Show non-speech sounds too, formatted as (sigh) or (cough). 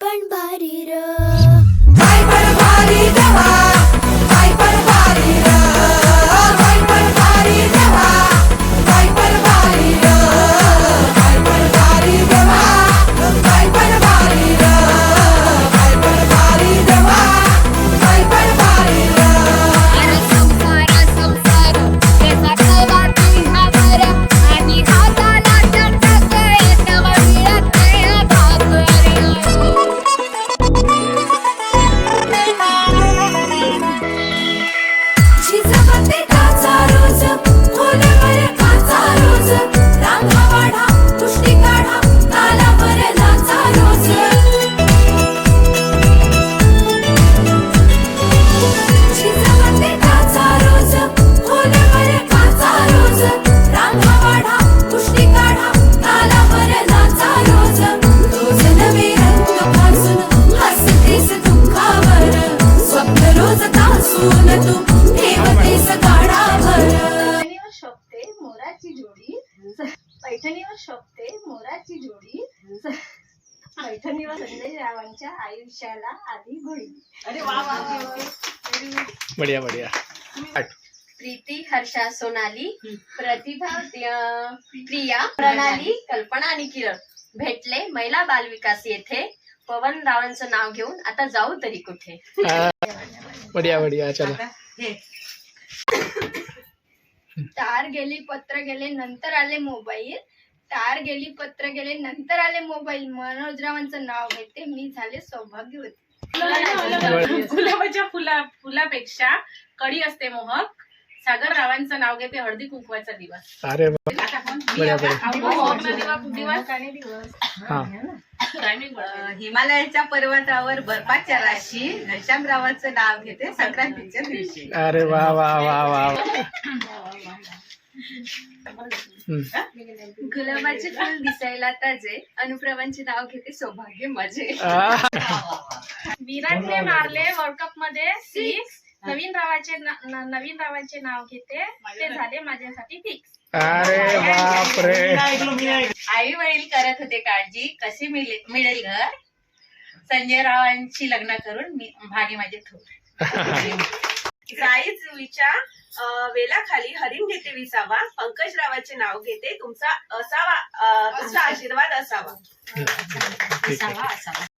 पण शोभते मोराची जोडी. पैठणीवर शोभते मोराची जोडी. पैठणीवर संजय रावांच्या आयुष्याला आधी घोडी अरे वा बढिया बढिया. आठ. प्रीती हर्षा सोनाली प्रतिभा प्रिया प्रणाली कल्पना आणि किरण. भेटले महिला बालविकास येथे. पवन रावांचं नाव घेऊन आता जाऊ तरी कुठे. आ, बढिया बढिया. चला. तार गेली पत्र गेले नंतर आले मोबाईल. तार गेली पत्र गेले नंतर आले मोबाईल. मनोजरावांचं नाव घेते मी झाले सौभाग्यवती. गुलाबाच्या फुला फुलापेक्षा कडी असते मोहक. सागर रावांचं नाव घेते हळदी कुंकवाचा दिवस. अरे हा हिमालयाच्या पर्वतावर बर्फाच्या राशी घनश्यामरावाचं नाव घेते संक्रांतीच्या दिवशी. अरे वा वा वा वा. हम्म. गुलाबाचे फुल दिसायला ताजे अनुप्रवांचे नाव घेते सौभाग्य माझे. विराटने मारले वर्ल्ड कपमध्ये. सिक्स नवीन रावाचे नवीन रावांचे नाव घेते. ते झाले माझ्यासाठी फिक्स अरे बापरे. आई वडील करत होते काळजी. कशी मिळे- मिळेल घर? संजय रावांची लग्न करून मी भागी माझे थोर (laughs) जाई जुईच्या अं, वेलाखाली हरिण घेते विसावा. पंकज रावाचे नाव घेते. तुमचा असावा तुमचा आशीर्वाद असावा. ठीक आहे